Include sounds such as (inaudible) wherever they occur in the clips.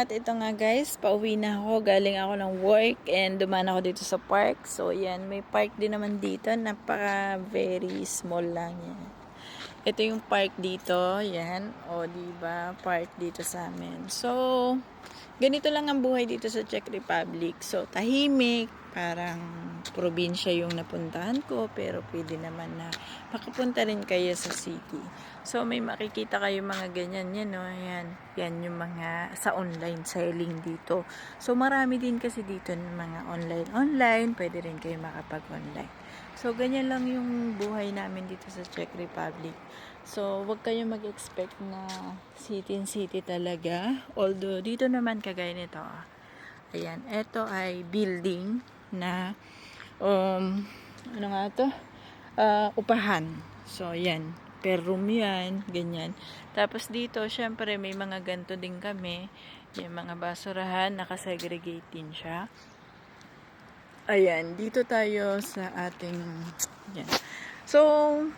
lahat, ito nga guys, pauwi na ako, galing ako ng work and dumaan ako dito sa park. So yan, may park din naman dito, napaka very small lang yan. Ito yung park dito, yan, o ba park dito sa amin. So, ganito lang ang buhay dito sa Czech Republic. So, tahimik, parang probinsya yung napuntahan ko, pero pwede naman na makapunta rin kayo sa city. So, may makikita kayo mga ganyan yan, no? Yan, yan yung mga sa online selling dito. So, marami din kasi dito ng mga online-online, pwede rin kayo makapag-online. So, ganyan lang yung buhay namin dito sa Czech Republic. So, wag kayo mag-expect na city-city talaga. Although, dito naman kagaya nito. ah. Ayan, ito ay building na um, ano nga to? Ah, upahan. So, yan. Per room yan, ganyan. Tapos dito, syempre, may mga ganto din kami. Yung mga basurahan, nakasegregate din siya. Ayan, dito tayo sa ating... Yan. So,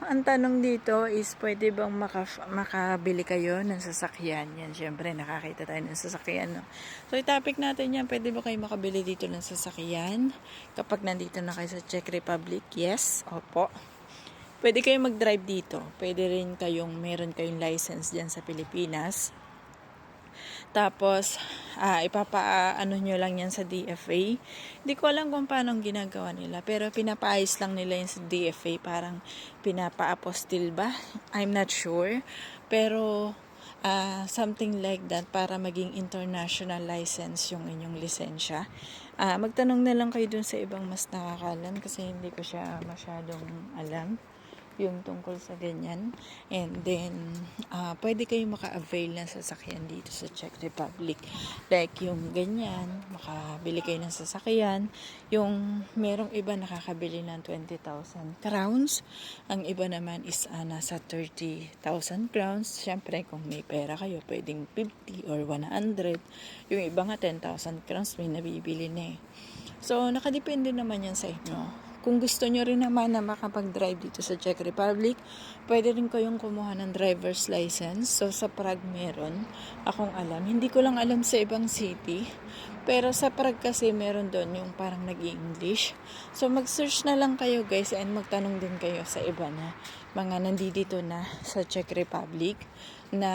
ang tanong dito is, pwede bang maka, makabili kayo ng sasakyan? Yan, syempre, nakakita tayo ng sasakyan. No? So, itapik natin yan. Pwede ba kayo makabili dito ng sasakyan? Kapag nandito na kayo sa Czech Republic? Yes, opo. Pwede kayo mag-drive dito. Pwede rin kayong, meron kayong license dyan sa Pilipinas. Tapos, ah, ipapa-ano nyo lang yan sa DFA. Hindi ko alam kung paano ginagawa nila. Pero pinapaayos lang nila yan sa DFA. Parang pinapa-apostil ba? I'm not sure. Pero, ah, something like that para maging international license yung inyong lisensya. Ah, magtanong na lang kayo dun sa ibang mas nakakalam kasi hindi ko siya masyadong alam yung tungkol sa ganyan. And then, ah pwede kayo maka-avail ng sasakyan dito sa Czech Republic. Like yung ganyan, makabili kayo ng sasakyan. Yung merong iba nakakabili ng 20,000 crowns. Ang iba naman is ah, nasa 30,000 crowns. Siyempre, kung may pera kayo, pwedeng 50 or 100. Yung iba nga 10,000 crowns may nabibili na eh. So, nakadepende naman yan sa inyo. Kung gusto nyo rin naman na makapag-drive dito sa Czech Republic, pwede rin kayong kumuha ng driver's license. So, sa Prague meron. Akong alam. Hindi ko lang alam sa ibang city. Pero sa Prague kasi meron doon yung parang nag english So, mag-search na lang kayo guys and magtanong din kayo sa iba na mga nandito na sa Czech Republic na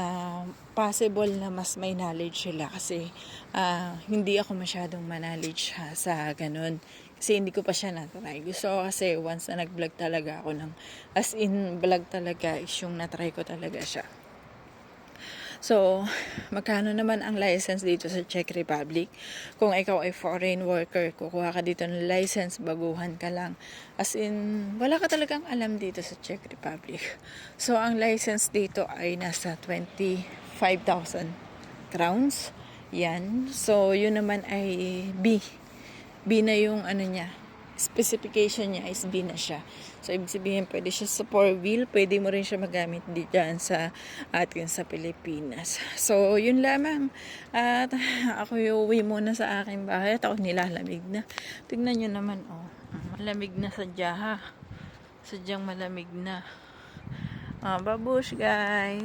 possible na mas may knowledge sila kasi ah, hindi ako masyadong ha, sa ganun. Kasi hindi ko pa siya na-try. Gusto ko kasi once na nag-vlog talaga ako ng, as in vlog talaga is yung na-try ko talaga siya. So, magkano naman ang license dito sa Czech Republic? Kung ikaw ay foreign worker, kukuha ka dito ng license, baguhan ka lang. As in, wala ka talagang alam dito sa Czech Republic. So, ang license dito ay nasa 25,000 crowns. Yan. So, yun naman ay B. B na yung ano niya, specification niya is B na siya. So, ibig sabihin, pwede siya sa four wheel, pwede mo rin siya magamit di dyan sa atin sa Pilipinas. So, yun lamang. At (laughs) ako uwi muna sa aking bahay at ako nilalamig na. Tignan nyo naman, oh. Malamig na sadya ha. Sadyang malamig na. Ah, babush guys.